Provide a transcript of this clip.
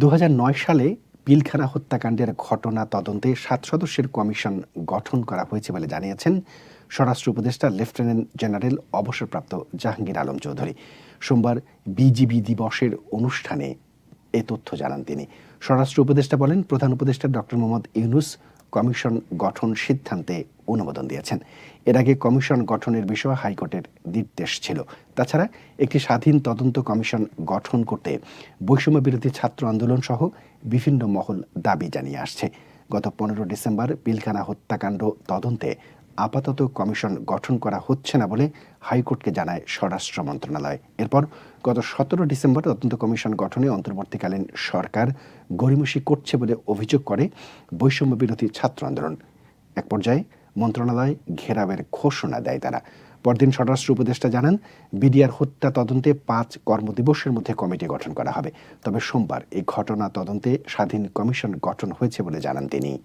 দু হাজার নয় সালে পিলখানা হত্যাকাণ্ডের ঘটনা তদন্তে সাত সদস্যের কমিশন গঠন করা হয়েছে বলে জানিয়েছেন স্বরাষ্ট্র উপদেষ্টা লেফটেন্যান্ট জেনারেল অবসরপ্রাপ্ত জাহাঙ্গীর আলম চৌধুরী। সোমবার বিজিবি দিবসের অনুষ্ঠানে এ তথ্য জানান তিনি। স্বরাষ্ট্র উপদেষ্টা বলেন, প্রধান উপদেষ্টা ডক্টর মোহাম্মদ ইউনুস কমিশন গঠন সিদ্ধান্তে অনুমোদন দিয়েছেন। এর আগে কমিশন গঠনের বিষয়ে হাইকোর্টের নির্দেশ ছিল। তাছাড়া একটি স্বাধীন তদন্ত কমিশন গঠন করতে বৈষম্য বিরোধী ছাত্র আন্দোলন সহ বিভিন্ন মহল দাবি জানিয়ে আসছে। গত পনেরো ডিসেম্বর পিলখানা হত্যাকাণ্ড তদন্তে আপাতত কমিশন গঠন করা হচ্ছে না বলে হাইকোর্টকে জানায় স্বরাষ্ট্র মন্ত্রণালয়। এরপর গত সতেরো ডিসেম্বর তদন্ত কমিশন গঠনে অন্তর্বর্তীকালীন সরকার গড়িমসি করছে বলে অভিযোগ করে বৈষম্য বিরোধী ছাত্র আন্দোলন। এক পর্যায়ে মন্ত্রণালয় ঘেরাবের ঘোষণা দেয় তারা। পরদিন স্বরাষ্ট্র উপদেষ্টা জানান, বিডিআর হত্যা তদন্তে পাঁচ কর্মদিবসের মধ্যে কমিটি গঠন করা হবে। তবে সোমবার এই ঘটনা তদন্তে স্বাধীন কমিশন গঠন হয়েছে বলে জানান তিনি।